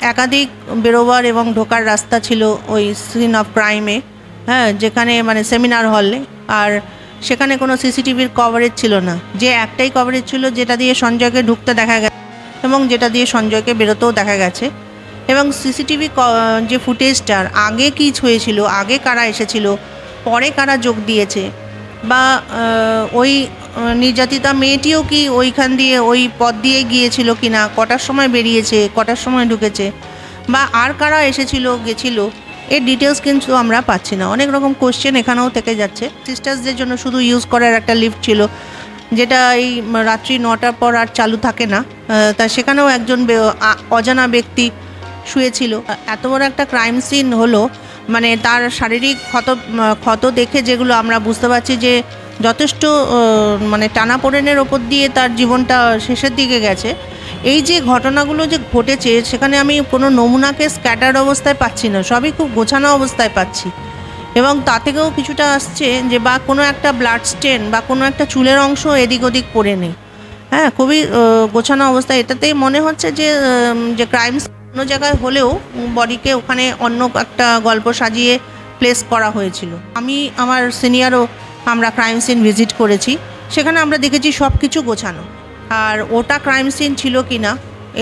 একাধিক বেরোবার এবং ঢোকার রাস্তা ছিল ওই সিন অফ ক্রাইমে হ্যাঁ যেখানে মানে সেমিনার হলে আর সেখানে কোনো সিসিটিভির কভারেজ ছিল না। যে একটাই কভারেজ ছিল যেটা দিয়ে সঞ্জয়কে ঢুকতে দেখা গেছে এবং যেটা দিয়ে সঞ্জয়কে বেরোতেও দেখা গেছে। এবং সিসিটিভি যে ফুটেজটার আগে কী হয়েছিল, আগে কারা এসেছিল, পরে কারা যোগ দিয়েছে, বা ওই নির্যাতিতা মেয়েটিও কি ওইখান দিয়ে, ওই পথ দিয়ে গিয়েছিল কি না কটার সময় বেরিয়েছে? কটার সময় ঢুকেছে? বা আর কারা এসেছিল, গেছিল? এর ডিটেলস কিন্তু আমরা পাচ্ছি না। অনেক রকম কোশ্চেন এখানেও থেকে যাচ্ছে। সিস্টার্সদের জন্য শুধু ইউজ করার একটা লিফট ছিল, যেটা এই রাত্রি নটার পর আর চালু থাকে না। তা সেখানেও একজন অজানা ব্যক্তি শুয়েছিল। এত বড় একটা ক্রাইম সিন হলো মানে তার শারীরিক ক্ষত ক্ষত দেখে যেগুলো আমরা বুঝতে পারছি যে যথেষ্ট মানে টানাপোড়েনের ওপর দিয়ে তার জীবনটা শেষের দিকে গেছে। এই যে ঘটনাগুলো যে ঘটেছে, সেখানে আমি কোনো নমুনাকে স্ক্যাটার্ড অবস্থায় পাচ্ছি না, সবই খুব গোছানো অবস্থায় পাচ্ছি। এবং তা থেকেও কিছুটা আসছে যে বা কোনো একটা ব্লাড স্টেন বা কোনো একটা চুলের অংশ এদিক ওদিক পড়ে নেই। হ্যাঁ খুবই গোছানো অবস্থা এটাতেই মনে হচ্ছে যে যে ক্রাইম অন্য জায়গায় হলেও বডিকে ওখানে অন্য একটা গল্প সাজিয়ে প্লেস করা হয়েছিল। আমি, আমার সিনিয়রও আমরা ক্রাইম সিন ভিজিট করেছি, সেখানে আমরা দেখেছি সব কিছু গোছানো। আর ওটা ক্রাইম সিন ছিল কি না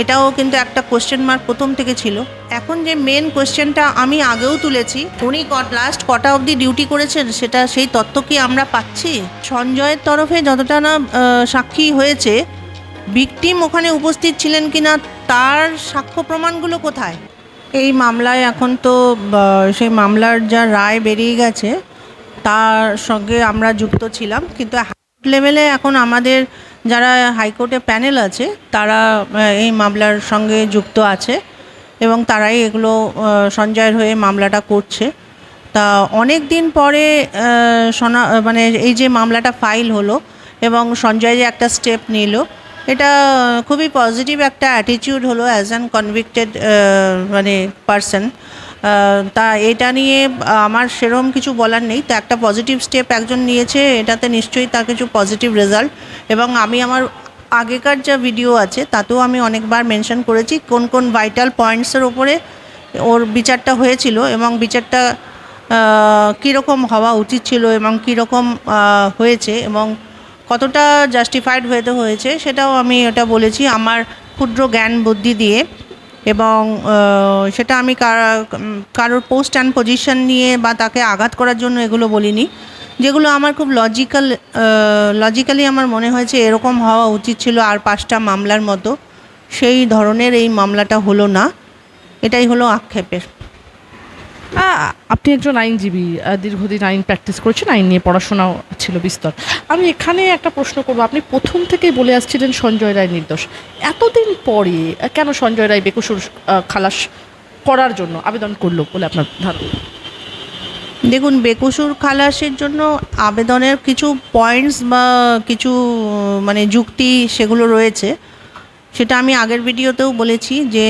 এটাও কিন্তু একটা কোশ্চেন মার্ক প্রথম থেকে ছিল। এখন যে মেন কোশ্চেনটা আমি আগেও তুলেছি, উনি লাস্ট কটা অবধি ডিউটি করেছেন, সেটা সেই তথ্য কি আমরা পাচ্ছি? সঞ্জয়ের তরফে যতটা না সাক্ষী হয়েছে ভিকটিম ওখানে উপস্থিত ছিলেন কিনা, তার সাক্ষ্য প্রমাণগুলো কোথায়? এই মামলায় এখন তো সেই মামলার যা রায় বেরিয়ে গেছে তার সঙ্গে আমরা যুক্ত ছিলাম, কিন্তু লেভেলে এখন আমাদের যারা হাইকোর্টে প্যানেল আছে, তারা এই মামলার সঙ্গে যুক্ত আছে এবং তারাই এগুলো সঞ্জয়ের হয়ে মামলাটা করছে। তা অনেক দিন পরে শোনা মানে এই যে মামলাটা ফাইল হলো এবং সঞ্জয় যে একটা স্টেপ নিল, এটা খুবই পজিটিভ একটা অ্যাটিটিউড হলো অ্যাজ অ্যান কনভিক্টেড মানে পারসন। তা এটা নিয়ে আমার সেরকম কিছু বলার নেই। তো একটা পজিটিভ স্টেপ একজন নিয়েছে, এটাতে নিশ্চয়ই তার কিছু পজিটিভ রেজাল্ট এবং আমি আমার আগেকার যা ভিডিও আছে, তাতেও আমি অনেকবার মেনশন করেছি, কোন কোন ভাইটাল পয়েন্টসের ওপরে ওর বিচারটা হয়েছিল এবং বিচারটা কীরকম হওয়া উচিত ছিল এবং কীরকম হয়েছে এবং কতটা জাস্টিফাইড হতে হয়েছে, সেটাও আমি ওটা বলেছি। আমার ক্ষুদ্র জ্ঞান বুদ্ধি দিয়ে এবং সেটা আমি কার- কারোর পোস্ট অ্যান্ড পজিশন নিয়ে বা তাকে আঘাত করার জন্য এগুলো বলিনি। যেগুলো আমার খুব লজিক্যাল লজিক্যালি আমার মনে হয়েছে এরকম হওয়া উচিত ছিল আর পাঁচটা মামলার মতো। সেই ধরনের এই মামলাটা হলো না। এটাই হলো আক্ষেপের। আপনি একজন আইনজীবী দীর্ঘদিন আইন প্র্যাকটিস করেছেন, আইন নিয়ে পড়াশোনাও ছিল বিস্তর। আমি এখানে একটা প্রশ্ন করব। আপনি প্রথম থেকেই বলে আসছিলেন সঞ্জয় রায় নির্দোষ। এতদিন পরে কেন সঞ্জয় রায় বেকসুর খালাস করার জন্য আবেদন করল বলে আপনার ধারণা? দেখুন, বেকসুর খালাসের জন্য আবেদনের কিছু পয়েন্টস বা কিছু মানে যুক্তি সেগুলো রয়েছে। সেটা আমি আগের ভিডিওতেও বলেছি যে,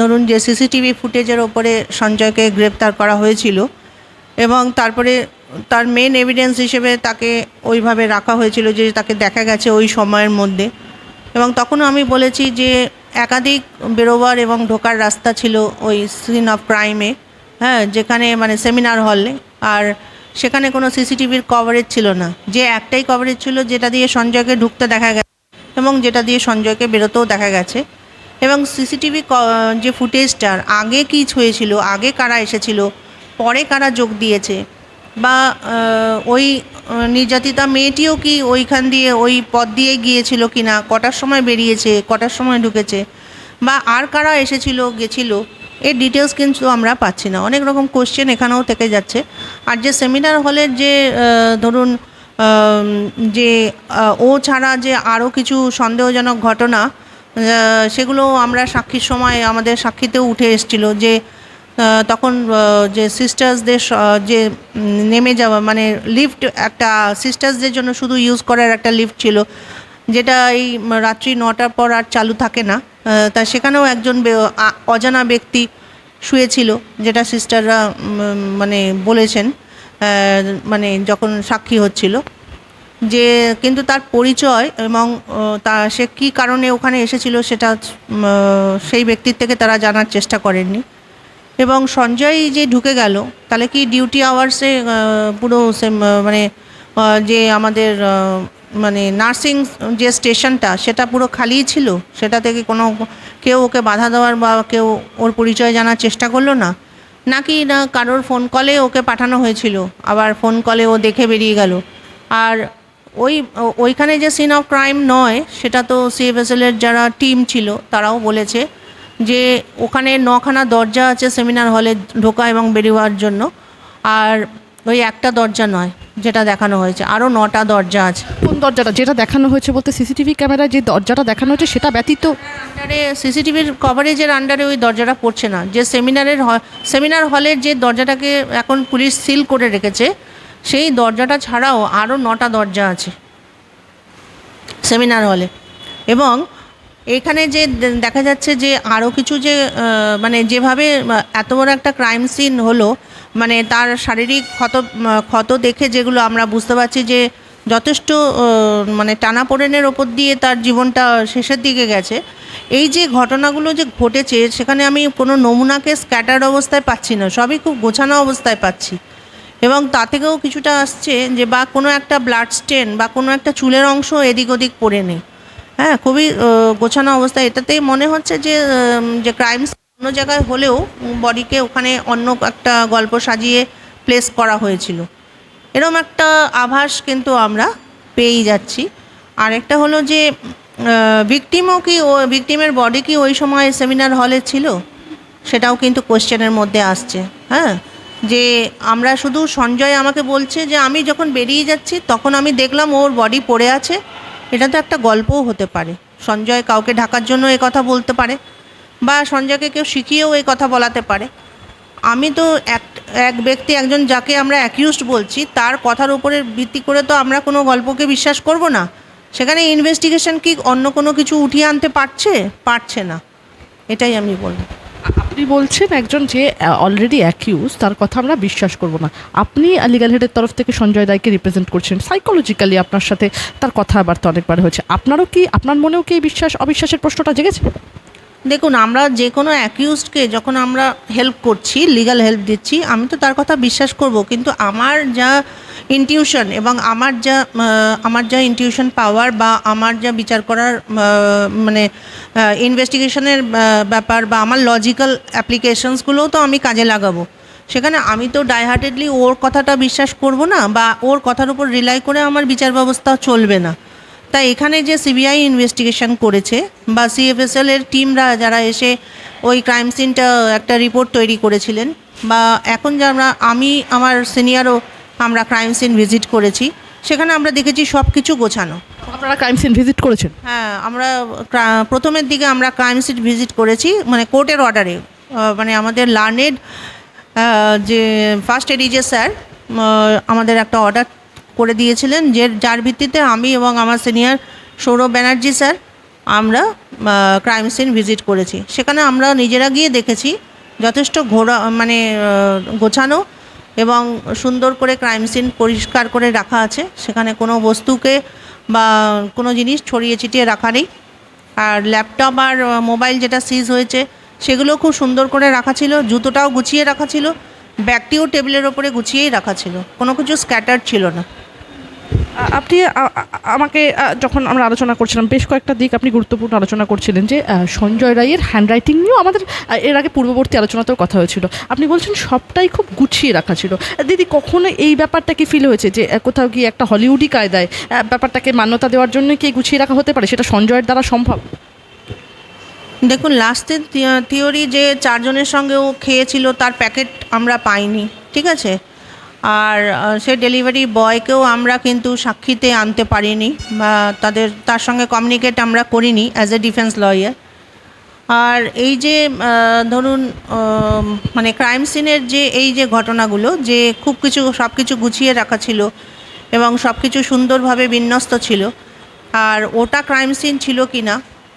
ধরুন যে সিসিটিভি ফুটেজের ওপরে সঞ্জয়কে গ্রেপ্তার করা হয়েছিল এবং তারপরে তার মেন এভিডেন্স হিসেবে তাকে ওইভাবে রাখা হয়েছিল যে তাকে দেখা গেছে ওই সময়ের মধ্যে। এবং তখনও আমি বলেছি যে, একাধিক বেরোবার এবং ঢোকার রাস্তা ছিল ওই সিন অফ ক্রাইমে হ্যাঁ যেখানে মানে সেমিনার হলে আর সেখানে কোনো সিসিটিভির কভারেজ ছিল না। যে একটাই কভারেজ ছিল, যেটা দিয়ে সঞ্জয়কে ঢুকতে দেখা গেছে। এবং যেটা দিয়ে সঞ্জয়কে বেরোতেও দেখা গেছে। এবং সিসিটিভি যে ফুটেজটার, আগে কী হয়েছিল, আগে কারা এসেছিল, পরে কারা যোগ দিয়েছে, বা ওই নির্যাতিতা মেয়েটিও কি ওইখান দিয়ে, ওই পথ দিয়ে গিয়েছিল কি না কটার সময় বেরিয়েছে, কটার সময় ঢুকেছে, বা আর কারা এসেছিল, গেছিল, এর ডিটেলস কিন্তু আমরা পাচ্ছি না। অনেক রকম কোশ্চেন এখানেও থেকে যাচ্ছে। আর যে সেমিনার হলের যে ধরুন যে ও ছাড়া যে আরও কিছু সন্দেহজনক ঘটনা সেগুলো আমরা সাক্ষীর সময় আমাদের সাক্ষীতেও উঠে এসেছিল যে তখন যে সিস্টার্সদের যে নেমে যাওয়া মানে লিফট একটা সিস্টার্সদের জন্য শুধু ইউজ করার একটা লিফট ছিল, যেটা এই রাত্রি নটার পর আর চালু থাকে না তা সেখানেও একজন অজানা ব্যক্তি শুয়েছিল, যেটা সিস্টাররা মানে বলেছেন। মানে যখন সাক্ষী হচ্ছিল যে কিন্তু তার পরিচয় এবং তা সে কী কারণে ওখানে এসেছিল সেটা সেই ব্যক্তির থেকে তারা জানার চেষ্টা করেননি। এবং সঞ্জয় যে ঢুকে গেল তাহলে কি ডিউটি আওয়ার্সে পুরো আহ, মানে যে আমাদের মানে নার্সিং যে স্টেশনটা সেটা পুরো খালিই ছিল? সেটা থেকে কোনো কেউ ওকে বাধা দেওয়ার বা কেউ ওর পরিচয় জানার চেষ্টা করল না? নাকি না কারোর ফোন কলে ওকে পাঠানো হয়েছিল? আবার ফোন কলে ও দেখে বেরিয়ে গেল। আর ওই, ওইখানে যে সিন অফ ক্রাইম নয়, সেটা তো সিএফএসএলের যারা টিম ছিল, তারাও বলেছে যে ওখানে নখানা দরজা আছে সেমিনার হলে ঢোকা এবং বেরিয়ে জন্য। আর ওই একটা দরজা নয় যেটা দেখানো হয়েছে। আরও নটা দরজা আছে। কোন দরজাটা? যেটা দেখানো হয়েছে বলতে সিসিটিভি ক্যামেরায় যে দরজাটা দেখানো হয়েছে সেটা ব্যতীত আন্ডারে সিসিটিভির কভারেজের আন্ডারে ওই দরজাটা পড়ছে না। যে সেমিনারের সেমিনার হলের যে দরজাটাকে এখন পুলিশ সিল করে রেখেছে সেই দরজাটা ছাড়াও আরও নটা দরজা আছে সেমিনার হলে। এবং এখানে যে দেখা যাচ্ছে যে আরও কিছু যে মানে যেভাবে এত বড় একটা ক্রাইম সিন হলো মানে তার শারীরিক ক্ষত ক্ষত দেখে যেগুলো আমরা বুঝতে পারছি যে যথেষ্ট মানে টানাপোড়েনের ওপর দিয়ে তার জীবনটা শেষের দিকে গেছে। এই যে ঘটনাগুলো যে ঘটেছে, সেখানে আমি কোনো নমুনাকে স্ক্যাটার্ড অবস্থায় পাচ্ছি না, সবই খুব গোছানো অবস্থায় পাচ্ছি। এবং তা থেকেও কিছুটা আসছে যে বা কোনো একটা ব্লাড স্টেন বা কোনো একটা চুলের অংশ এদিক ওদিক পড়ে নেই। হ্যাঁ খুবই গোছানো অবস্থা এটাতেই মনে হচ্ছে যে যে ক্রাইম অন্য জায়গায় হলেও বডিকে ওখানে অন্য একটা গল্প সাজিয়ে প্লেস করা হয়েছিল। এরম একটা আভাস কিন্তু আমরা পেয়েই যাচ্ছি। আরেকটা হলো যে ভিকটিমও কি ও ভিকটিমের বডি কি ওই সময় সেমিনার হলে ছিল? সেটাও কিন্তু কোশ্চেনের মধ্যে আসছে। হ্যাঁ? যে আমরা শুধু সঞ্জয় আমাকে বলছে যে, আমি যখন বেরিয়ে যাচ্ছি, তখন আমি দেখলাম ওর বডি পড়ে আছে। এটা তো একটা গল্পও হতে পারে। সঞ্জয় কাউকে ঢাকার জন্য এ কথা বলতে পারে। বা সঞ্জয়কে কেউ শিখিয়েও এই কথা বলাতে পারে। আমি তো এক এক ব্যক্তি, একজন যাকে আমরা অ্যাকিউজড বলছি, তার কথার উপরে ভিত্তি করে তো আমরা কোনো গল্পকে বিশ্বাস করব না। সেখানে ইনভেস্টিগেশন কি অন্য কোনো কিছু উঠিয়ে আনতে পারছে? পারছে না। এটাই আমি বলব। আপনি বলছেন একজন যে অলরেডি অ্যাকিউজ তার কথা আমরা বিশ্বাস করব না। আপনি লিগাল হেডের তরফ থেকে সঞ্জয় দায়কে রিপ্রেজেন্ট করছেন। সাইকোলজিক্যালি আপনার সাথে তার কথাবার্তা অনেকবার হয়েছে। আপনারও কি, আপনার মনেও কি এই বিশ্বাস, অবিশ্বাসের প্রশ্নটা জেগেছে? দেখুন, আমরা যে কোনো অ্যাকিউজডকে যখন আমরা হেল্প করছি লিগ্যাল হেল্প দিচ্ছি, আমি তো তার কথা বিশ্বাস করব, কিন্তু আমার যা ইনটিউশন এবং আমার যা আমার যা ইনটিউশন পাওয়ার বা আমার যা বিচার করার মানে ইনভেস্টিগেশনের ব্যাপার বা আমার লজিক্যাল অ্যাপ্লিকেশনসগুলোও তো আমি কাজে লাগাবো। সেখানে আমি তো ডাইহার্টেডলি ওর কথাটা বিশ্বাস করব না বা ওর কথার উপর রিলাই করে আমার বিচার ব্যবস্থা চলবে না। তাই এখানে যে সিবিআই ইনভেস্টিগেশন করেছে বা সিএফএসএল এর টিমরা যারা এসে ওই ক্রাইম সিনটা একটা রিপোর্ট তৈরি করেছিলেন বা এখন যারা আমি আমার সিনিয়রও আমরা ক্রাইম সিন ভিজিট করেছি সেখানে আমরা দেখেছি সব কিছু গোছানো। আপনারা ক্রাইম সিন ভিজিট করেছেন? হ্যাঁ আমরা প্রথমের দিকে আমরা ক্রাইম সিট ভিজিট করেছি মানে কোর্টের অর্ডারে মানে আমাদের লার্নেড যে ফার্স্ট এডিজে স্যার আমাদের একটা অর্ডার করে দিয়েছিলেন, যে যার ভিত্তিতে আমি এবং আমার সিনিয়র সৌরভ ব্যানার্জি স্যার আমরা ক্রাইম সিন ভিজিট করেছি। সেখানে আমরা নিজেরা গিয়ে দেখেছি যথেষ্ট ঘোরা মানে গোছানো এবং সুন্দর করে ক্রাইম সিন পরিষ্কার করে রাখা আছে। সেখানে কোনো বস্তুকে বা কোনো জিনিস ছড়িয়ে ছিটিয়ে রাখা নেই। আর ল্যাপটপ আর মোবাইল যেটা সিজ হয়েছে, সেগুলো খুব সুন্দর করে রাখা ছিল, জুতোটাও গুছিয়ে রাখা ছিল ব্যাগটিও টেবিলের ওপরে গুছিয়েই রাখা ছিল। কোনো কিছু স্ক্যাটার ছিল না। আপনি আমাকে যখন আমরা আলোচনা করছিলাম, বেশ কয়েকটা দিক আপনি গুরুত্বপূর্ণ আলোচনা করছিলেন যে সঞ্জয় রায়ের হ্যান্ডরাইটিং নিয়েও আমাদের এর আগে পূর্ববর্তী আলোচনাতেও কথা হয়েছিল। আপনি বলছেন সবটাই খুব গুছিয়ে রাখা ছিল। দিদি, কখনো এই ব্যাপারটা কি ফিল হয়েছে যে কোথাও গিয়ে একটা হলিউডি কায়দায় ব্যাপারটাকে মান্যতা দেওয়ার জন্য কি গুছিয়ে রাখা হতে পারে? সেটা সঞ্জয়ের দ্বারা সম্ভব? দেখুন লাস্টের থিওরি যে চারজনের সঙ্গে ও খেয়েছিল, তার প্যাকেট আমরা পাইনি, ঠিক আছে? আর সে ডেলিভারি বয়কেও আমরা কিন্তু সাক্ষীতে আনতে পারিনি বা তাদের, তার সঙ্গে কমিউনিকেট আমরা করিনি অ্যাজ এ ডিফেন্স লয়ার আর এই যে ধরুন মানে ক্রাইম সিনের যে, এই যে ঘটনাগুলো, যে খুব কিছু সব কিছু গুছিয়ে রাখা ছিল এবং সব কিছু সুন্দরভাবে বিন্যস্ত ছিল, আর ওটা ক্রাইম সিন ছিল কি না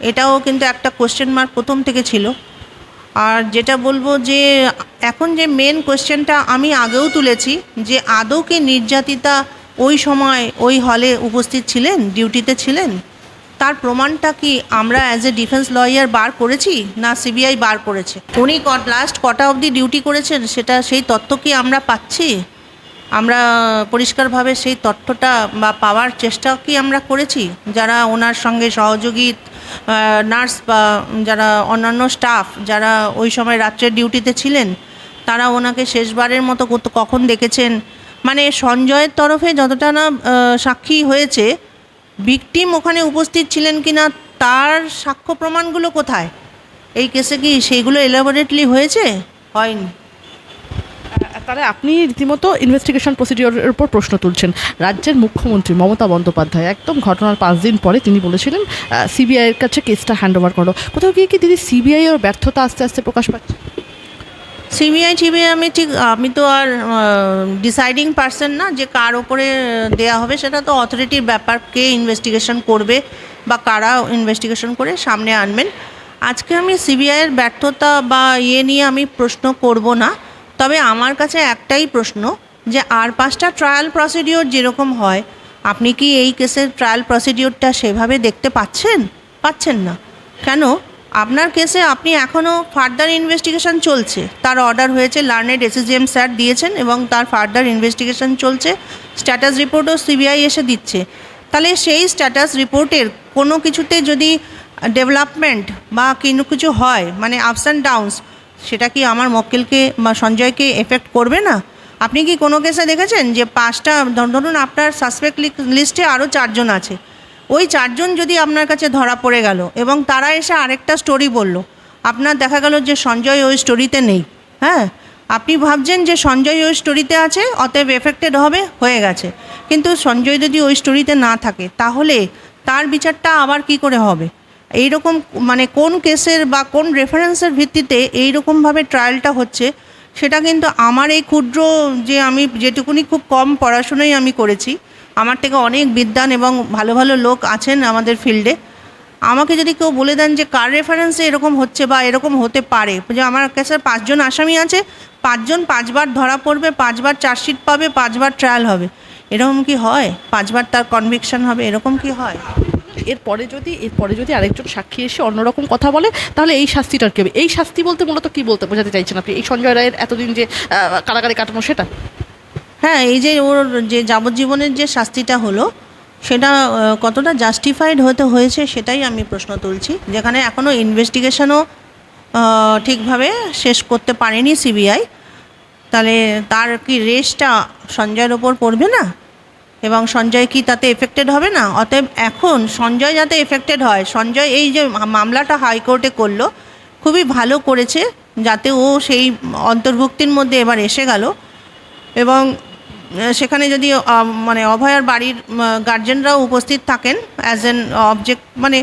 এটাও কিন্তু একটা কোশ্চেন মার্ক প্রথম থেকে ছিল। আর যেটা বলব যে, এখন যে মেন কোয়েশ্চেনটা আমি আগেও তুলেছি যে, আদৌ কি নির্যাতিতা ওই সময় ওই হলে উপস্থিত ছিলেন ডিউটিতে ছিলেন? তার প্রমাণটা কি আমরা অ্যাজ এ ডিফেন্স লয়ার বার করেছি, না সিবিআই বার করেছে? উনি লাস্ট কটা অবধি ডিউটি করেছেন, সেটা সেই তথ্য কি আমরা পাচ্ছি? আমরা পরিষ্কারভাবে সেই তথ্যটা বা পাওয়ার চেষ্টা কি আমরা করেছি? যারা ওনার সঙ্গে সহযোগী নার্স বা যারা অন্যান্য স্টাফ যারা ওই সময় রাত্রের ডিউটিতে ছিলেন, তারা ওনাকে শেষবারের মতো কখন দেখেছেন? মানে সঞ্জয়ের তরফে যতটা না সাক্ষী হয়েছে, ভিকটিম ওখানে উপস্থিত ছিলেন কি না তার সাক্ষ্য প্রমাণগুলো কোথায়? এই কেসে কি সেইগুলো এলাবোরেটলি হয়েছে? হয়নি। তাহলে আপনি রীতিমতো ইনভেস্টিগেশন প্রসিডিওরের উপর প্রশ্ন তুলছেন। রাজ্যের মুখ্যমন্ত্রী মমতা বন্দ্যোপাধ্যায় একদম ঘটনার পাঁচ দিন পরে তিনি বলেছিলেন সিবিআইয়ের কাছে কেসটা হ্যান্ড ওভার করো। কোথাও গিয়ে কি দিদি সিবিআই ওর ব্যর্থতা আস্তে আস্তে প্রকাশ পাচ্ছে? সিবিআই টিবিআই আমি ঠিক, আমি তো আর ডিসাইডিং পার্সন না যে কার ওপরে দেয়া হবে, সেটা তো অথরিটির ব্যাপার কে ইনভেস্টিগেশন করবে বা কারা ইনভেস্টিগেশন করে সামনে আনবেন। আজকে আমি সিবিআইয়ের ব্যর্থতা বা ইয়ে নিয়ে আমি প্রশ্ন করব না। তবে আমার কাছে একটাই প্রশ্ন যে আর পাঁচটা ট্রায়াল প্রসিডিওর যেরকম হয়, আপনি কি এই কেসের ট্রায়াল প্রসিডিওরটা সেভাবে দেখতে পাচ্ছেন? পাচ্ছেন না। কেন? আপনার কেসে আপনি এখনও ফার্দার ইনভেস্টিগেশন চলছে। তার অর্ডার হয়েছে লার্নেড এসিজিএম স্যার দিয়েছেন এবং তার ফার্দার ইনভেস্টিগেশন চলছে স্ট্যাটাস রিপোর্টও সিবিআই এসে দিচ্ছে। তাহলে সেই স্ট্যাটাস রিপোর্টের কোনো কিছুতে যদি ডেভেলপমেন্ট বা কোনো কিছু হয় মানে আপস অ্যান্ড ডাউনস সেটা কি আমার মক্কেলকে বা সঞ্জয়কে এফেক্ট করবে না? আপনি কি কোনো কেসে দেখেছেন যে পাঁচটা, ধর- ধরুন আপনার সাসপেক্ট লিস্টে আরও চারজন আছে। ওই চারজন যদি আপনার কাছে ধরা পড়ে গেল এবং তারা এসে আরেকটা স্টোরি বলল, আপনার দেখা গেল যে সঞ্জয় ওই স্টোরিতে নেই। হ্যাঁ? আপনি ভাবছেন যে সঞ্জয় ওই স্টোরিতে আছে, অতএব এফেক্টেড হবে, হয়ে গেছে। কিন্তু সঞ্জয় যদি ওই স্টোরিতে না থাকে, তাহলে তার বিচারটা আবার কি করে হবে? এই রকম মানে কোন কেসের বা কোন রেফারেন্সের ভিত্তিতে এই রকমভাবে ট্রায়ালটা হচ্ছে, সেটা কিন্তু আমার এই ক্ষুদ্র যে আমি যেটুকুনি খুব কম পড়াশুনোই আমি করেছি, আমার থেকে অনেক বিদ্যান এবং ভালো ভালো লোক আছেন আমাদের ফিল্ডে আমাকে যদি কেউ বলে দেন যে কার রেফারেন্সে এরকম হচ্ছে বা এরকম হতে পারে, যে আমার কাছে পাঁচজন আসামি আছে, পাঁচজন পাঁচবার ধরা পড়বে, পাঁচবার চার্জশিট পাবে, পাঁচবার ট্রায়াল হবে, এরকম কি হয়? পাঁচবার তার কনভিকশন হবে, এরকম কি হয়? এরপরে যদি এরপরে যদি আরেকজন সাক্ষী এসে অন্যরকম কথা বলে, তাহলে এই শাস্তিটার কি? হবে এই শাস্তি বলতে মূলত কি বলতে বোঝাতে চাইছেন আপনি? এই সঞ্জয় রায়ের এতদিন যে কারাগারে কাটানো সেটা? হ্যাঁ এই যে ওর যে যাবজ্জীবনের যে শাস্তিটা হলো, সেটা কতটা জাস্টিফাইড হতে হয়েছে সেটাই আমি প্রশ্ন তুলছি। যেখানে এখনও ইনভেস্টিগেশনও ঠিকভাবে শেষ করতে পারেনি সিবিআই তাহলে তার কি রেসটা সঞ্জয়ের ওপর পড়বে না? এবং সঞ্জয় কি তাতে এফেক্টেড হবে না? অতএব এখন সঞ্জয় যাতে এফেক্টেড হয়, সঞ্জয় এই যে মামলাটা হাইকোর্টে করল, খুবই ভালো করেছে যাতে ও সেই অন্তর্ভুক্তির মধ্যে এবার এসে গেল এবং সেখানে যদি মানে অভয়ার বাড়ির গার্জেনরাও উপস্থিত থাকেন অ্যাজ এন অবজেক্ট মানে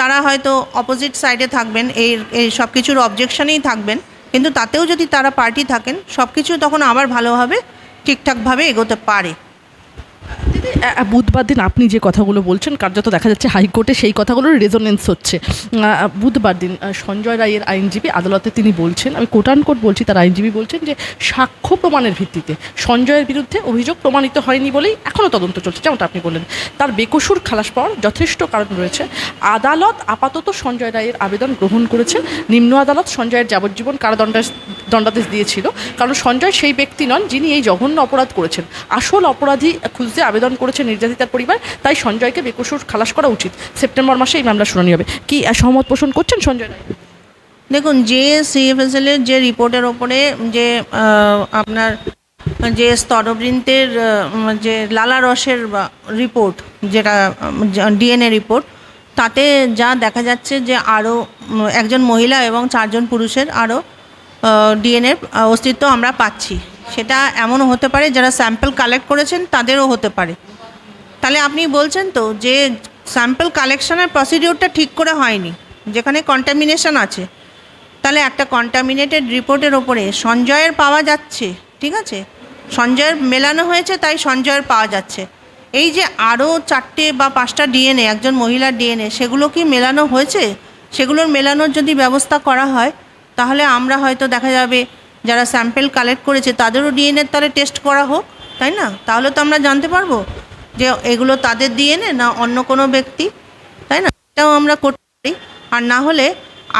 তারা হয়তো অপোজিট সাইডে থাকবেন, এই এই সব কিছুর অবজেকশনেই থাকবেন, কিন্তু তাতেও যদি তারা পার্টি থাকেন সব কিছু তখন আবার ভালোভাবে ঠিকঠাকভাবে এগোতে পারে। বুধবার দিন আপনি যে কথাগুলো বলছেন, কার্যত দেখা যাচ্ছে হাইকোর্টে সেই কথাগুলোর রেজোনেন্স হচ্ছে। বুধবার দিন সঞ্জয় রায়ের আইনজীবী আদালতে তিনি বলছেন, আমি কোটান কোট বলছি, তার আইনজীবী বলছেন যে, সাক্ষ্য প্রমাণের ভিত্তিতে সঞ্জয়ের বিরুদ্ধে অভিযোগ প্রমাণিত হয়নি বলেই এখনও তদন্ত চলছে, যেমনটা আপনি বললেন। তার বেকসুর খালাস পাওয়ার যথেষ্ট কারণ রয়েছে। আদালত আপাতত সঞ্জয় রায়ের আবেদন গ্রহণ করেছে। নিম্ন আদালত সঞ্জয়ের যাবজ্জীবন কারাদণ্ডাদেশ দণ্ডাদেশ দিয়েছিল। কারণ সঞ্জয় সেই ব্যক্তি নন যিনি এই জঘন্য অপরাধ করেছেন। আসল অপরাধী খুঁজতে আবেদন করেছে নির্যাতিতার পরিবার, তাই সঞ্জয়কে বেকসুর খালাস করা উচিত। সেপ্টেম্বর মাসে এই মামলা শুনানি হবে। কি সহমত পোষণ করছেন সঞ্জয় দেখুন, যে সিএফএসএল এর যে রিপোর্টের ওপরে যে আপনার যে স্তরবৃন্তের যে লালা রসের রিপোর্ট, যেটা ডিএনএ রিপোর্ট, তাতে যা দেখা যাচ্ছে যে আরও একজন মহিলা এবং চারজন পুরুষের আরও ডিএনএর অস্তিত্ব আমরা পাচ্ছি। সেটা এমনও হতে পারে, যারা স্যাম্পল কালেক্ট করেছেন তাদেরও হতে পারে। তাহলে আপনি বলছেন তো যে স্যাম্পল কালেকশনের প্রসিডিওরটা ঠিক করে হয়নি, যেখানে কন্টামিনেশন আছে। তাহলে একটা কন্টামিনেটেড রিপোর্টের ওপরে সঞ্জয়ের পাওয়া যাচ্ছে, ঠিক আছে? সঞ্জয়ের মেলানো হয়েছে, তাই সঞ্জয়ের পাওয়া যাচ্ছে। এই যে আরও চারটে বা পাঁচটা ডিএনএ, একজন মহিলার ডিএনএ, সেগুলো কি মেলানো হয়েছে? সেগুলোর মেলানোর যদি ব্যবস্থা করা হয়, তাহলে আমরা হয়তো দেখা যাবে যারা স্যাম্পেল কালেক্ট করেছে তাদেরও ডিএনএর তাহলে টেস্ট করা হোক, তাই না? তাহলে তো আমরা জানতে পারব যে এগুলো তাদের ডিএনএ না অন্য কোনো ব্যক্তি, তাই না? এটাও আমরা করতে পারি। আর না হলে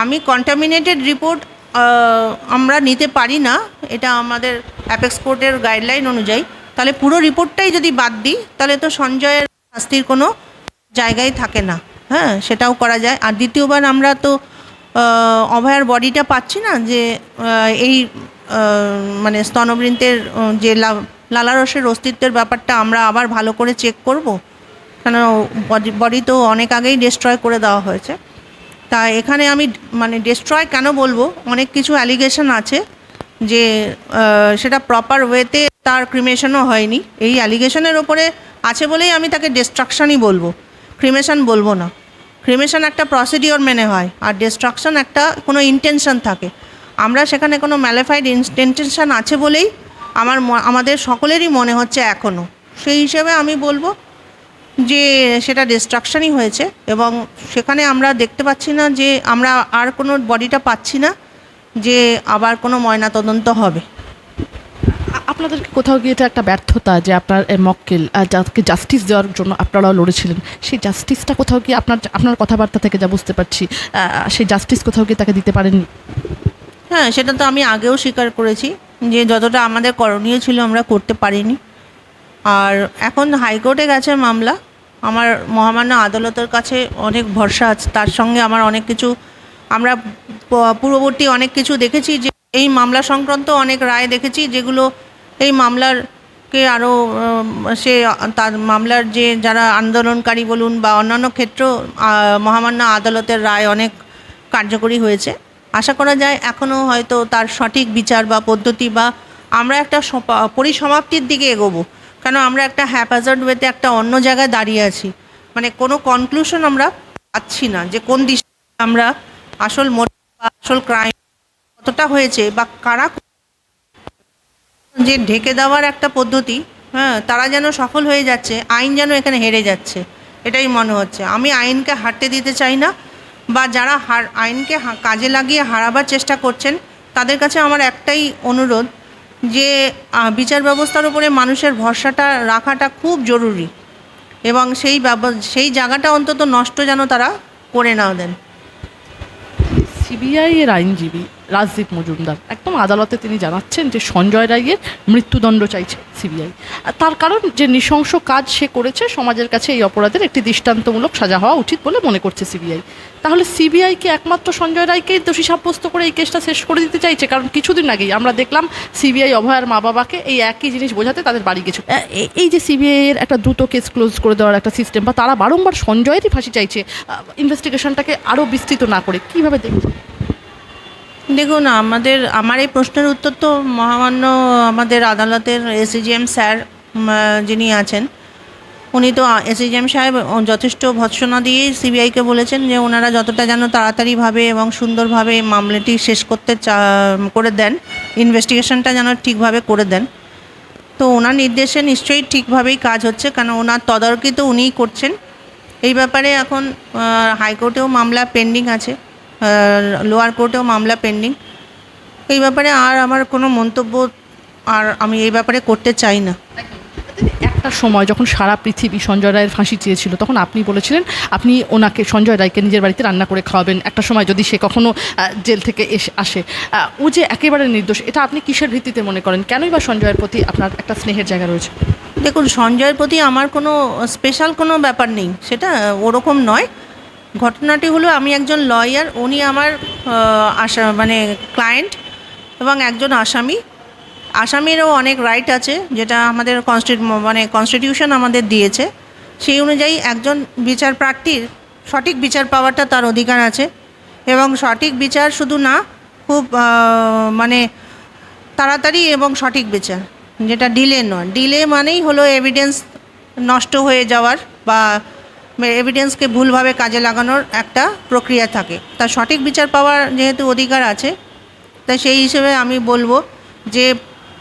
আমি কন্টামিনেটেড রিপোর্ট আমরা নিতে পারি না, এটা আমাদের অ্যাপেক্স কোর্টের গাইডলাইন অনুযায়ী। তাহলে পুরো রিপোর্টটাই যদি বাদ দিই, তাহলে তো সঞ্জয়ের শাস্তির কোনো জায়গায় থাকে না। হ্যাঁ সেটাও করা যায়। আর দ্বিতীয়বার আমরা তো অভয়ার বডিটা পাচ্ছি না যে এই মানে স্তনবৃন্তের যে লালারসের অস্তিত্বের ব্যাপারটা আমরা আবার ভালো করে চেক করব। কেন বডি বডি তো অনেক আগেই ডিস্ট্রয় করে দেওয়া হয়েছে। তা এখানে আমি মানে ডিস্ট্রয় কেন বলব? অনেক কিছু অ্যালিগেশন আছে যে সেটা প্রপার ওয়েতে তার ক্রিমেশনও হয়নি। এই অ্যালিগেশনের ওপরে আছে বলেই আমি তাকে ডিস্ট্রাকশনই বলব। ক্রিমেশন বলব না। ক্রিমেশন একটা প্রসিডিওর মেনে হয়, আর ডিস্ট্রাকশন একটা কোনো ইন্টেনশন থাকে। আমরা সেখানে কোনো ম্যালিফাইড ইন্টেনশন আছে বলেই আমার আমাদের সকলেরই মনে হচ্ছে এখনও সেই হিসেবে আমি বলব যে সেটা ডিস্ট্রাকশনই হয়েছে এবং সেখানে আমরা দেখতে পাচ্ছি না যে আমরা আর কোনো বডিটা পাচ্ছি না যে আবার কোনো ময়নাতদন্ত হবে। আ- আপনাদেরকে কোথাও গিয়ে এটা একটা ব্যর্থতা যে আপনার মক্কেল যাকে জাস্টিস দেওয়ার জন্য আপনারাও লড়েছিলেন, সেই জাস্টিসটা কোথাও গিয়ে আপনার আপনার কথাবার্তা থেকে যা বুঝতে পারছি সেই জাস্টিস কোথাও গিয়ে তাকে দিতে পারেননি? হ্যাঁ সেটা তো আমি আগেও স্বীকার করেছি যে যতটা আমাদের করণীয় ছিল আমরা করতে পারিনি। আর এখন হাইকোর্টে গেছে মামলা। আমার মহামান্য আদালতের কাছে অনেক ভরসা আছে। তার সঙ্গে আমার অনেক কিছু, আমরা পূর্ববর্তী অনেক কিছু দেখেছি যে এই মামলা সংক্রান্ত অনেক রায় দেখেছি যেগুলো এই মামলারকে আরও সে তার মামলার যে যারা আন্দোলনকারী বলুন বা অন্যান্য ক্ষেত্র মহামান্য আদালতের রায় অনেক কার্যকরী হয়েছে। আশা করা যায় এখনও হয়তো তার সঠিক বিচার বা পদ্ধতি বা আমরা একটা পরিসমাপ্তির দিকে এগোবো। কেন আমরা একটা হ্যাপাজার্ড ওয়েতে একটা অন্য জায়গায় দাঁড়িয়ে আছি। মানে কোনো কনক্লুশন আমরা পাচ্ছি না যে কোন দিশে আমরা আসল মোট বা আসল ক্রাইম কতটা হয়েছে বা কারা যে ঢেকে দেওয়ার একটা পদ্ধতি হ্যাঁ তারা যেন সফল হয়ে যাচ্ছে, আইন যেন এখানে হেরে যাচ্ছে, এটাই মনে হচ্ছে। আমি আইনকে হাঁটতে দিতে চাই না বা যারা হার আইনকে কাজে লাগিয়ে হারাবার চেষ্টা করছেন, তাদের কাছে আমার একটাই অনুরোধ যে বিচার ব্যবস্থার উপরে মানুষের ভরসাটা রাখাটা খুব জরুরি এবং সেই সেই জায়গাটা অন্তত নষ্ট যেন তারা করে না দেন। সিবিআই এর আইনজীবী রাজদীপ মজুমদার। একদম আদালতে তিনি জানাচ্ছেন যে সঞ্জয় রায়ের মৃত্যুদণ্ড চাইছে সিবিআই। তার কারণ যে নৃশংস কাজ সে করেছে, সমাজের কাছে এই অপরাধের একটি দৃষ্টান্তমূলক সাজা হওয়া উচিত বলে মনে করছে সিবিআই। তাহলে সিবিআইকে একমাত্র সঞ্জয় রায়কেই দোষী সাব্যস্ত করে এই কেসটা শেষ করে দিতে চাইছে? কারণ কিছুদিন আগেই আমরা দেখলাম সিবিআই অভয়ার মা বাবাকে এই একই জিনিস বোঝাতে তাদের বাড়ি গেছে এই যে সিবিআই এর একটা দ্রুত কেস ক্লোজ করে দেওয়ার একটা সিস্টেম, বা তারা বারংবার সঞ্জয়েরই ফাঁসি চাইছে ইনভেস্টিগেশনটাকে আরও বিস্তৃত না করে, কীভাবে দেখবে দেখুন, আমাদের, আমার এই প্রশ্নের উত্তর তো মহামান্য আমাদের আদালতের এসিজিএম স্যার যিনি আছেন, উনি তো এসিজিএম সাহেব যথেষ্ট ভৎসনা দিয়েই সিবিআইকে বলেছেন যে ওনারা যতটা যেন তাড়াতাড়িভাবে এবং সুন্দরভাবে মামলাটি শেষ করতে চা, করে দেন, ইনভেস্টিগেশনটা যেন ঠিকভাবে করে দেন। তো ওনার নির্দেশে নিশ্চয়ই ঠিকভাবেই কাজ হচ্ছে, কেন ওনার তদারকি তো উনিই করছেন। এই ব্যাপারে এখন হাইকোর্টেও মামলা পেন্ডিং আছে। লোয়ার কোর্টেও মামলা পেন্ডিং এই ব্যাপারে আর আমার কোনো মন্তব্য আর আমি এই ব্যাপারে করতে চাই না। একটা সময় যখন সারা পৃথিবী সঞ্জয় রায়ের ফাঁসি চেয়েছিল তখন আপনি বলেছিলেন আপনি ওনাকে সঞ্জয় রায়কে নিজের বাড়িতে রান্না করে খাওয়াবেন। একটা সময় যদি সে কখনো জেল থেকে এসে আসে। ও যে একেবারে নির্দোষ এটা আপনি কিসের ভিত্তিতে মনে করেন? কেনই বা সঞ্জয়ের প্রতি আপনার একটা স্নেহের জায়গা রয়েছে? দেখুন সঞ্জয়ের প্রতি আমার কোনো স্পেশাল কোনো ব্যাপার নেই। সেটা ওরকম নয়। ঘটনাটি হলো আমি একজন লয়ার উনি আমার আশা মানে ক্লায়েন্ট এবং একজন আসামি। আসামিরও অনেক রাইট আছে, যেটা আমাদের কনস্টিটিউ মানে কনস্টিটিউশন আমাদের দিয়েছে। সেই অনুযায়ী একজন বিচার প্রার্থীর সঠিক বিচার পাওয়াটা তার অধিকার আছে এবং সঠিক বিচার শুধু না, খুব মানে তাড়াতাড়ি এবং সঠিক বিচার, যেটা ডিলে নয়। ডিলে মানেই হলো এভিডেন্স নষ্ট হয়ে যাওয়ার বা এভিডেন্সকে ভুলভাবে কাজে লাগানোর একটা প্রক্রিয়া থাকে। তার সঠিক বিচার পাওয়ার যেহেতু অধিকার আছে, তাই সেই হিসেবে আমি বলব যে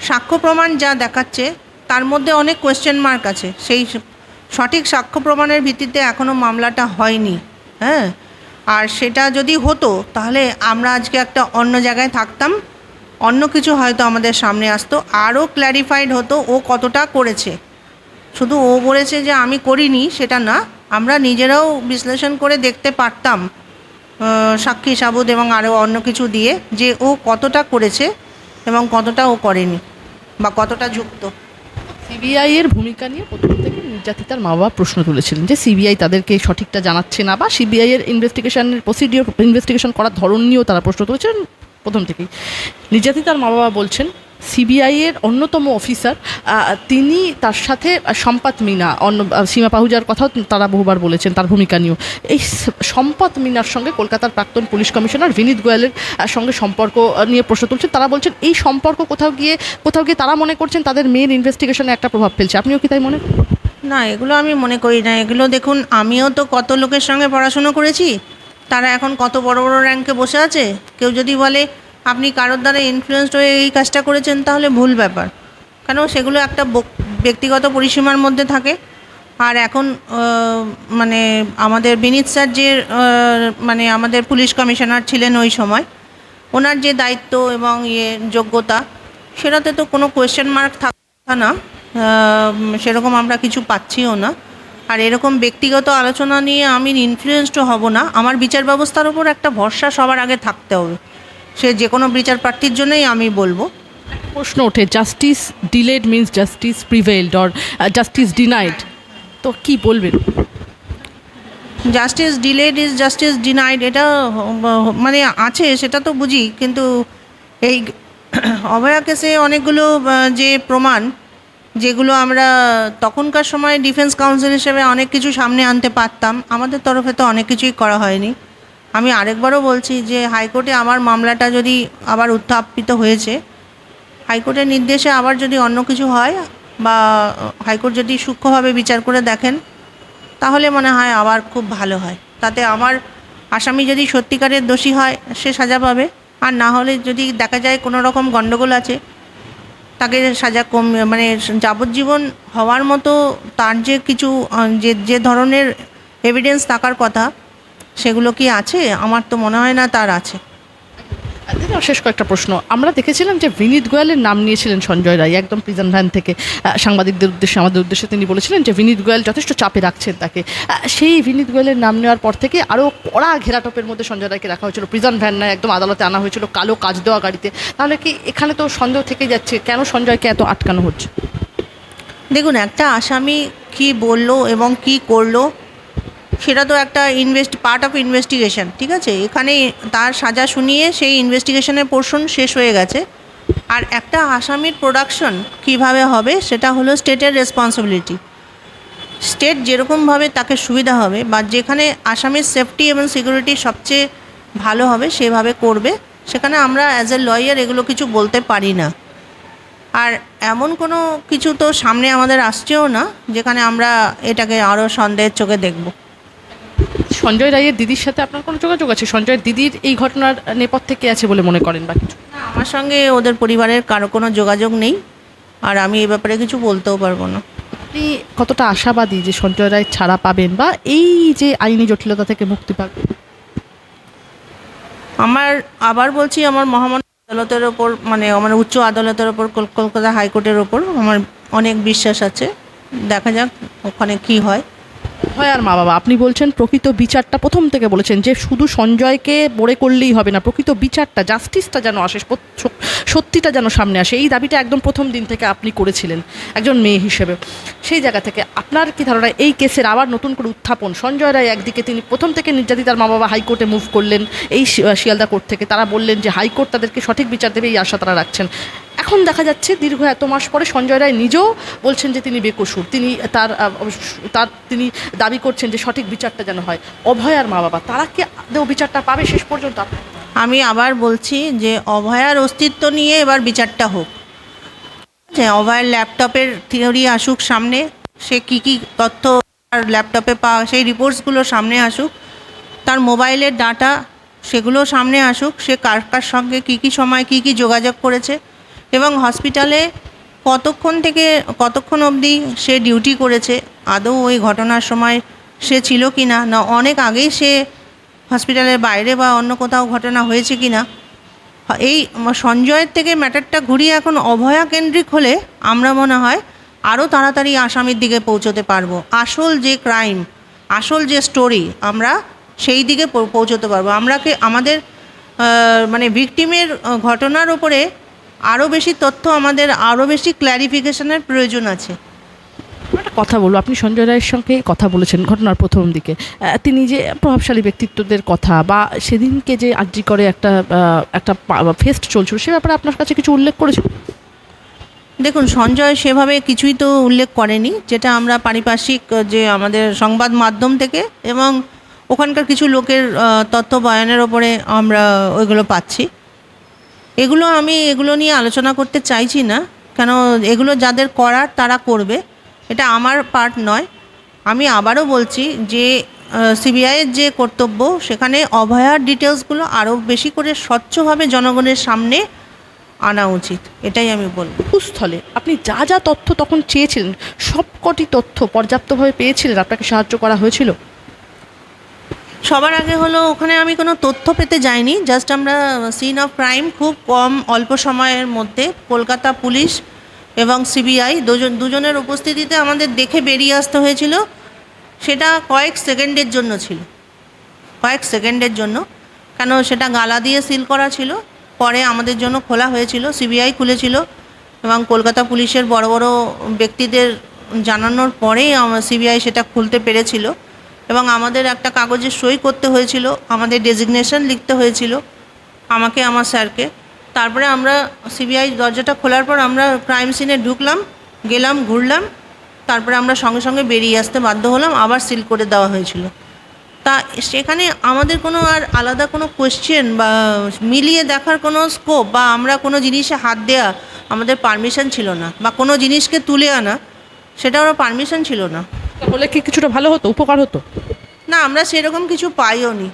সাক্ষ্য প্রমাণ যা দেখাচ্ছে, তার মধ্যে অনেক কোয়েশ্চেন মার্ক আছে। সেই সঠিক সাক্ষ্য প্রমাণের ভিত্তিতে এখনও মামলাটা হয়নি হ্যাঁ? আর সেটা যদি হতো, তাহলে আমরা আজকে একটা অন্য জায়গায় থাকতাম, অন্য কিছু হয়তো আমাদের সামনে আসতো, আরও ক্ল্যারিফাইড হতো ও কতটা করেছে। শুধু ও বলেছে যে আমি করিনি, সেটা না আমরা নিজেরাও বিশ্লেষণ করে দেখতে পারতাম সাক্ষী সাবুদ এবং আরও অন্য কিছু দিয়ে যে ও কতটা করেছে এবং কতটা ও করেনি বা কতটা যুক্ত। সিবিআই এর ভূমিকা নিয়ে প্রথম থেকে নির্যাতিতার মা বাবা প্রশ্ন তুলেছিলেন যে সিবিআই তাদেরকে সঠিকটা জানাচ্ছে না বা সিবিআই এর ইনভেস্টিগেশনের প্রসিডিওর ইনভেস্টিগেশন করার ধরন নিয়েও তারা প্রশ্ন তুলেছিলেন। প্রথম থেকেই। নির্যাতিতার মা বাবা বলছেন, সিবিআই এর অন্যতম অফিসার তিনি তার সাথে সম্পাত মিনা, অন্য সীমা পাহুজার কথাও তারা বহুবার বলেছেন তার ভূমিকা নিয়েও। এই সম্পাত মিনার সঙ্গে কলকাতার প্রাক্তন পুলিশ কমিশনার বিনীত গোয়ালের সঙ্গে সম্পর্ক নিয়ে প্রশ্ন তুলছেন। তারা বলছেন, এই সম্পর্ক কোথাও গিয়ে কোথাও গিয়ে তারা মনে করছেন তাদের মেয়ের ইনভেস্টিগেশনে একটা প্রভাব ফেলছে। আপনিও কি তাই মনে? না, এগুলো আমি মনে করি না। এগুলো দেখুন, আমিও তো কত লোকের সঙ্গে পড়াশুনো করেছি। তারা এখন কত বড় বড় র্যাঙ্কে বসে আছে? কেউ যদি বলে, আপনি কারোর দ্বারা ইনফ্লুয়েসড হয়ে এই কাজটা করেছেন, তাহলে ভুল ব্যাপার। কেন? সেগুলো একটা ব্যক্তিগত পরিসীমার মধ্যে থাকে। আর এখন মানে আমাদের বিনীত স্যার যে মানে আমাদের পুলিশ কমিশনার ছিলেন ওই সময়। ওনার যে দায়িত্ব এবং ইয়ে যোগ্যতা, সেটাতে তো কোনো কোয়েশ্চেন মার্ক থাকা, না। সেরকম আমরা কিছু পাচ্ছিও না। আর এরকম ব্যক্তিগত আলোচনা নিয়ে আমি ইনফ্লুয়েসড হব না। আমার বিচার ব্যবস্থার উপর একটা ভরসা সবার আগে থাকতে হবে। সে যে কোনো বিচার প্রার্থীর জন্যই আমি বলব। প্রশ্ন ওঠে justice delayed means justice prevailed or justice denied তো কি বলবেন? Justice delayed is justice denied এটা মানে আছে সেটা তো বুঝি কিন্তু এই অভয়া কেসে অনেকগুলো যে প্রমাণ যেগুলো আমরা তখনকার সময় ডিফেন্স কাউন্সিল হিসেবে অনেক কিছু সামনে আনতে পারতাম। আমাদের তরফে তো অনেক কিছুই করা হয়নি। আমি আরেকবারও বলছি যে হাইকোর্টে আমার মামলাটা যদি আবার উত্থাপিত হয়েছে, হাইকোর্টের নির্দেশে আবার যদি অন্য কিছু হয় বা হাইকোর্ট যদি সূক্ষ্মভাবে বিচার করে দেখেন, তাহলে মনে হয় আবার খুব ভালো হয়। তাতে আমার আসামি যদি সত্যিকারের দোষী হয়, সে সাজা পাবে। আর না হলে যদি দেখা যায় কোনো রকম গণ্ডগোল আছে তাকে সাজা কম মানে যাবজ্জীবন হওয়ার মতো তার যে কিছু যে যে ধরনের এভিডেন্স থাকার কথা, সেগুলো কি আছে? আমার তো মনে হয় না তার আছে। শেষ কয়েকটা প্রশ্ন। আমরা দেখেছিলাম যে বিনীত গোয়ালের নাম নিয়েছিলেন সঞ্জয় রায়, একদম প্রিজন ভ্যান থেকে। সাংবাদিকদের উদ্দেশ্যে, আমাদের উদ্দেশ্যে তিনি বলেছিলেন যে বিনীত গোয়াল যথেষ্ট চাপে রাখছেন তাকে। সেই বিনীত গোয়ালের নাম নেওয়ার পর থেকে আরও কড়া ঘেরাটোপের মধ্যে সঞ্জয় রায়কে রাখা হয়েছিল। প্রিজন ভ্যান নয় একদম আদালতে আনা হয়েছিল, কালো কাজ দেওয়া গাড়িতে। তাহলে কি এখানে তো সন্দেহ থেকে যাচ্ছে, কেন সঞ্জয়কে এত আটকানো হচ্ছে? দেখুন, একটা আসামি কি বলল এবং কি করল সেটা তো একটা ইনভেস্ট পার্ট অফ ইনভেস্টিগেশন ঠিক আছে? এখানে তার সাজা শুনিয়ে সেই ইনভেস্টিগেশনের পোর্শন শেষ হয়ে গেছে। আর একটা আসামির প্রোডাকশন কীভাবে হবে, সেটা হলো স্টেটের রেসপন্সিবিলিটি স্টেট যেরকমভাবে তাকে সুবিধা হবে বা যেখানে আসামির সেফটি এবং সিকিউরিটি সবচেয়ে ভালো হবে, সেভাবে করবে, সেখানে আমরা অ্যাজ এ লয়ার এগুলো কিছু বলতে পারি না। আর এমন কোনো কিছু তো সামনে আমাদের আসছেও না, যেখানে আমরা এটাকে আরও সন্দেহের চোখে দেখব। সঞ্জয় রায়ের দিদির সাথে আপনার কোনো যোগাযোগ আছে? সঞ্জয়ের দিদির এই ঘটনার নেপথ্যে কে আছে বলে মনে করেন বা কিছু? আমার সঙ্গে ওদের পরিবারের কারও কোনো যোগাযোগ নেই। আর আমি এই ব্যাপারে কিছু বলতেও পারব না। আপনি কতটা আশাবাদী যে সঞ্জয় রায় ছাড়া পাবেন বা এই যে আইনি জটিলতা থেকে মুক্তি পাবেন? আমার আবার বলছি আমার মহামান্য আদালতের ওপর মানে আমার উচ্চ আদালতের ওপর কল- কলকাতা হাইকোর্টের ওপর আমার অনেক বিশ্বাস আছে। দেখা যাক ওখানে কি হয়। হয় আর মা বাবা, আপনি বলছেন প্রকৃত বিচারটা প্রথম থেকে বলেছেন যে শুধু সঞ্জয়কে বড়ে করলেই হবে না, প্রকৃত বিচারটা জাস্টিসটা যেন আসে সত- সত- সত্যিটা যেন সামনে আসে, এই দাবিটা একদম প্রথম দিন থেকে আপনি করেছিলেন, একজন মেয়ে হিসেবে। সেই জায়গা থেকে আপনার কি ধারণা, এই কেসের আবার নতুন করে উত্থাপন? সঞ্জয় রায় একদিকে তিনি প্রথম থেকে নির্যাতিতার মা বাবা হাইকোর্টে মুভ করলেন, এই শিয়ালদা কোর্ট থেকে, তারা বললেন যে হাইকোর্ট তাদেরকে সঠিক বিচার দেবে, এই আশা তারা রাখছেন। এখন দেখা যাচ্ছে দীর্ঘ, এত মাস পরে সঞ্জয় রায় নিজেও বলছেন যে তিনি বেকসুর। তিনি তার তার, তিনি দাবি করছেন যে সঠিক বিচারটা যেন হয়। অভয়ার মা বাবা তারা কি বিচারটা পাবে শেষ পর্যন্ত? আমি আবার বলছি যে অভয়ার অস্তিত্ব নিয়ে এবার বিচারটা হোক। যে অভয়ের ল্যাপটপের থিওরি আসুক সামনে, সে কি কি তথ্য তার ল্যাপটপে পাওয়া, সেই রিপোর্টসগুলো সামনে আসুক, তার মোবাইলের ডাটা সেগুলো সামনে আসুক, সে কার কার সঙ্গে কী কী সময় কী কী যোগাযোগ করেছে এবং হসপিটালে কতক্ষণ থেকে কতক্ষণ অবধি সে ডিউটি করেছে, আদৌ ওই ঘটনার সময় সে ছিল কি না না অনেক আগেই সে হসপিটালের বাইরে বা অন্য কোথাও ঘটনা হয়েছে কি না, এই সঞ্জয়ের থেকে ম্যাটারটা ঘুরিয়ে এখন অভয়া কেন্দ্রিক হলে আমরা মনে হয় আরও তাড়াতাড়ি আসামির দিকে পৌঁছতে পারব। আসল যে ক্রাইম, আসল যে স্টোরি আমরা সেই দিকে পৌঁছতে পারব। আমরা কি আমাদের মানে ভিকটিমের ঘটনার উপরে আরও বেশি তথ্য আমাদের আরও বেশি ক্ল্যারিফিকেশনের প্রয়োজন আছে। একটা কথা বলব আপনি সঞ্জয় রায়ের সঙ্গে কথা বলেছেন ঘটনার প্রথম দিকে। তিনি যে প্রভাবশালী ব্যক্তিত্বদের কথা বা সেদিনকে যে আর্জি করে একটা একটা ফেস্ট চলছিল সে ব্যাপারে আপনার কাছে কিছু উল্লেখ করেছেন? দেখুন সঞ্জয় সেভাবে কিছুই তো উল্লেখ করেনি যেটা আমরা পারিপার্শ্বিক যে আমাদের সংবাদ মাধ্যম থেকে এবং ওখানকার কিছু লোকের তথ্য বয়ানের ওপরে আমরা ওইগুলো পাচ্ছি। এগুলো আমি এগুলো নিয়ে আলোচনা করতে চাইছি না। কেন এগুলো যাদের করার তারা করবে। এটা আমার পার্ট নয়। আমি আবারও বলছি যে সিবিআইয়ের যে কর্তব্য, সেখানে অভয়ার ডিটেলসগুলো আরও বেশি করে স্বচ্ছভাবে জনগণের সামনে আনা উচিত। এটাই আমি বলব। স্থলে আপনি যা যা তথ্য তখন চেয়েছিলেন, সবকটি তথ্য পর্যাপ্তভাবে পেয়েছিলেন। আপনাকে সাহায্য করা হয়েছিল। সবার আগে হলো, ওখানে আমি কোনো তথ্য পেতে যাইনি জাস্ট আমরা সিন অফ ক্রাইম খুব কম অল্প সময়ের মধ্যে, কলকাতা পুলিশ এবং সিবিআই দুজন, দুজনের উপস্থিতিতে আমাদের দেখে বেরিয়ে আসতে হয়েছিল। সেটা কয়েক সেকেন্ডের জন্য ছিল। কয়েক সেকেন্ডের জন্য, কেন সেটা গালা দিয়ে সিল করা ছিল। পরে আমাদের জন্য খোলা হয়েছিল সিবিআই খুলেছিল এবং কলকাতা পুলিশের বড় বড় ব্যক্তিদের জানানোর পরেই সিবিআই সেটা খুলতে পেরেছিল। এবং আমাদের একটা কাগজে সই করতে হয়েছিল, আমাদের ডেজিগনেশন লিখতে হয়েছিল, আমাকে, আমার স্যারকে। তারপরে আমরা সিবিআই দরজাটা খোলার পর আমরা ক্রাইম সিনে ঢুকলাম, গেলাম, ঘুরলাম, তারপরে আমরা সঙ্গে সঙ্গে বেরিয়ে আসতে বাধ্য হলাম, আবার সিল করে দেওয়া হয়েছিল। তা সেখানে আমাদের কোনো আর আলাদা কোনো কোয়েশ্চেন বা মিলিয়ে দেখার কোনো স্কোপ বা আমরা কোনো জিনিসে হাত দেওয়া আমাদের পারমিশন ছিল না বা কোনো জিনিসকে তুলে আনা, সেটা ওরা পারমিশন ছিল না। হলে কি কিছুটা ভালো হতো? উপকার হতো? না আমরা সেরকম কিছু পাইও নি